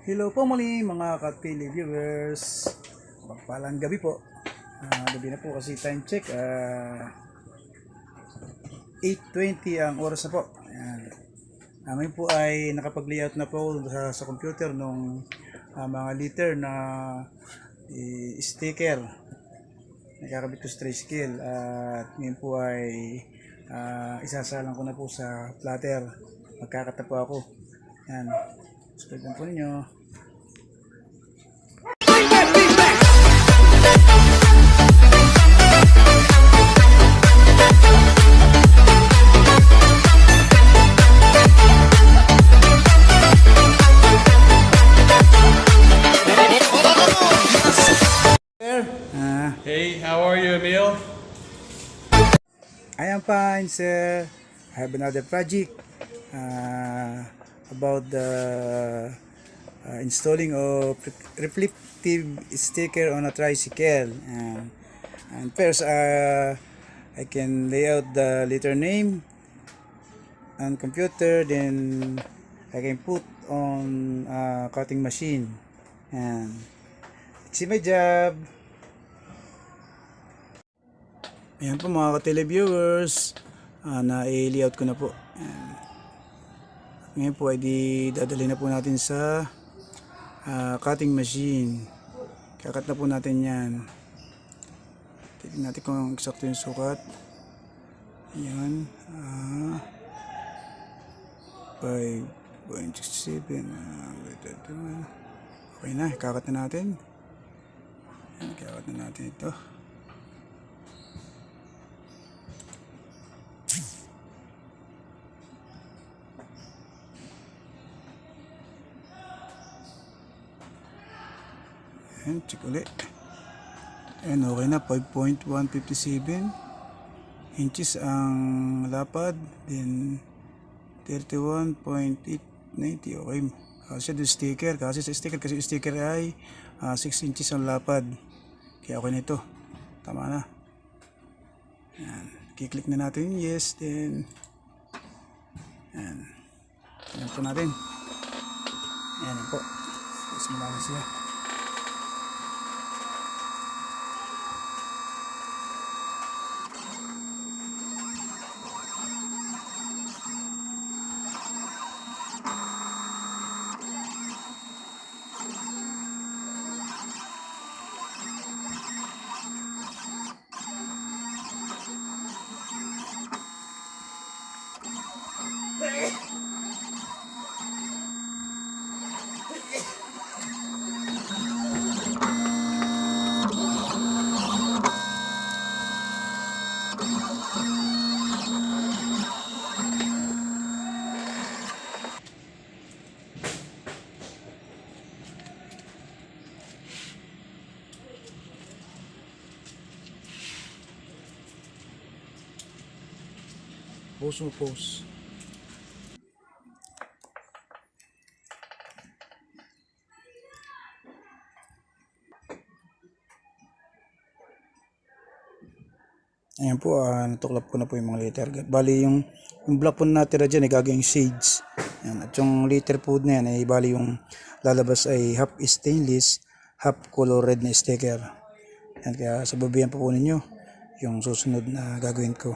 Hello po muli mga ka-tele viewers. Magpalang gabi po. Ah, gabi na po kasi time check. ah 8.20 ang oras na po. Ayan. Ah, ngayon po ay nakapag-layout na po sa, sa computer nung ah, mga liter na eh, sticker. Nakakabit ko sa tricycle. At ngayon po ay ah, isasalang ko na po sa platter. Magkakata po ako. Yan. Subscribe po ninyo. Hey, how are you, Emil? I am fine, sir. I have another project uh, about the uh, installing of reflective sticker on a tricycle. And, and first, uh, I can lay out the letter name on computer, then I can put on uh, cutting machine. And it's my job. Ayan po mga ka-televiewers, uh, na-layout ko na po. Ayan. Ngayon po ay di dadali na po natin sa ah, cutting machine. Kakat na po natin yan. Tignan natin kung eksakto yung sukat. Ayan. Ah, 5.67. Ah, wait, wait, wait. okay na, kakat na natin. Ayan, kakat na natin ito. Ayan, check ulit. Ayan, okay na. 5.157 inches ang lapad. Then, 31.890. Okay. Kasi yung sticker. Kasi sa sticker, kasi sticker ay ah, 6 inches ang lapad. Kaya okay na ito. Tama na. Ayan. Kiklik na natin yes. Then, ayan. Ayan po natin. Ayan po. Simula na siya. Post mo post. Ayan po, ah, natuklap ko na po yung mga liter. Bali yung, yung black po na natira dyan ay gagawing shades. Ayan, at yung liter po na yan ay bali yung lalabas ay half stainless, half color red na sticker. Ayan, kaya sababihan po po ninyo yung susunod na gagawin ko.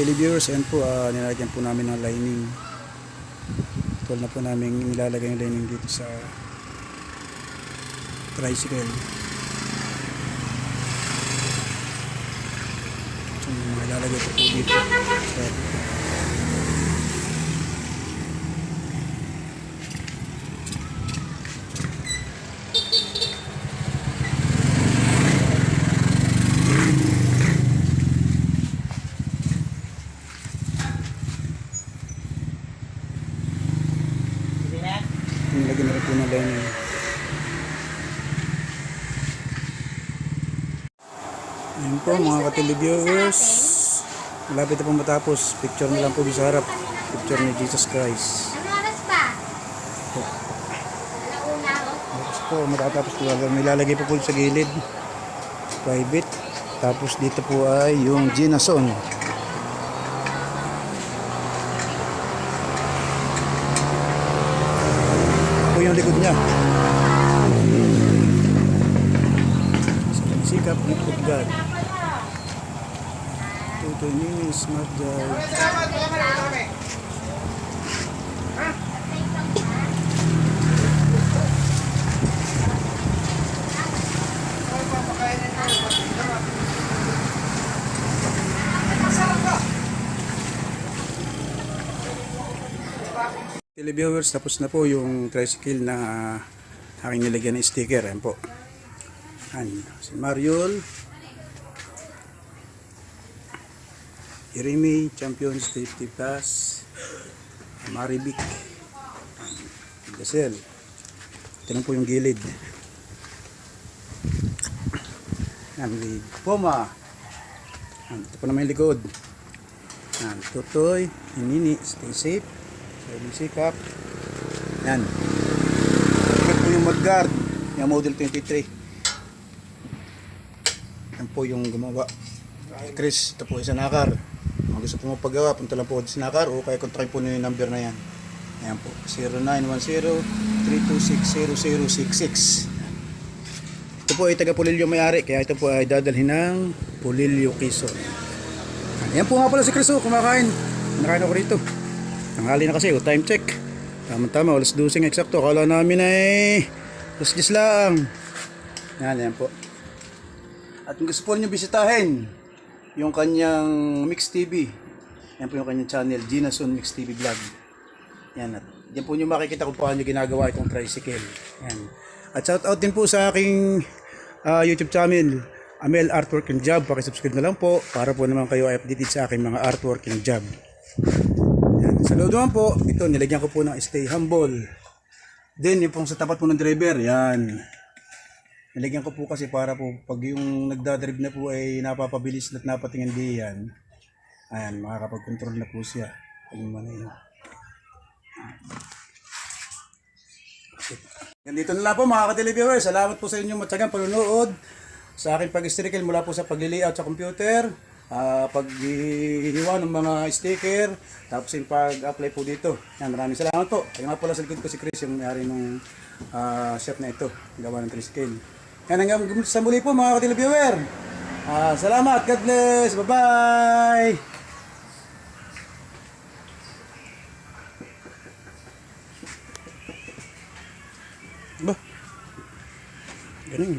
Mga ka-televiewers, ayan po, ah, nilagyan po namin ng lining. Tuwal na po namin nilalagay yung lining dito sa tricycle. So, nilalagay ko po dito. Sa, nilagyan na rin po ng lining. Ayan po mga ka-televiewers. Malapit na po matapos. Picture na lang po sa harap. Picture ni Jesus Christ. Ano oras pa? Alauna o? Tapos po, matatapos po. May lalagay po po sa gilid. Private. Tapos dito po ay yung Ginason. Po yung likod niya. Sikap ni Putgad. Ni Smart Drive. Televiewers, tapos na po yung tricycle na aking nilagyan ng sticker. Ayan po. Ayan, si Mariol. Jeremy, Champions 50 Plus. Maribic. Gasel. Ito po yung gilid. With Puma. Ayan, ito po naman yung likod. Ayan, Tutoy, Inini, stay safe. So, yung sikap. Yan. Ito yung mudguard. Yung model 23. Yan po yung gumawa. Chris, ito po isa nakar. Kung gusto po mapagawa, punta lang po sa nakar o kaya kontakin po nyo yung number na yan. Ayan po. 0910-326-0066. Ito po ay taga Pulilyo may-ari. Kaya ito po ay dadalhin ng Pulilyo Quezon. Ayan po nga pala si Chris. oh, Kumakain. Nakain ako rito. Tanghali na kasi, oh, time check. Tama-tama, alas 12 eksakto. Akala namin ay alas 10 lang. Yan, yan po. At kung gusto po ninyo bisitahin, yung kanyang Mix TV. Yan po yung kanyang channel, Ginason Mix TV Vlog. Yan, at yan po nyo makikita kung paano ginagawa itong tricycle. Yan. At shout out din po sa aking ah, YouTube channel, Amel Artwork and Job. Pakisubscribe na lang po para po naman kayo ay updated sa aking mga artwork and job. Yan. Sa loob naman po, ito, nilagyan ko po ng stay humble. Then, yung pong sa tapat po ng driver, yan. Nilagyan ko po kasi para po, pag yung nagdadrive na po ay napapabilis at napatingin di yan, ayan, makakapag-control na po siya. Ano man yun. Ganito na lang po mga ka-televiewers. Salamat po sa inyong matyagang panunood sa aking pag-strikel mula po sa pag-layout sa computer, ah pag-hiwa ng mga sticker, tapos yung pag-apply po dito. Yan, maraming salamat po. Kaya nga pala sa likod ko si Chris, yung may-ari ng ah, shop na ito, gawa ng tricycle. Yan hanggang sa muli po mga ka-televiewer. Ah, salamat, God bless, bye-bye! Ba? Ganun.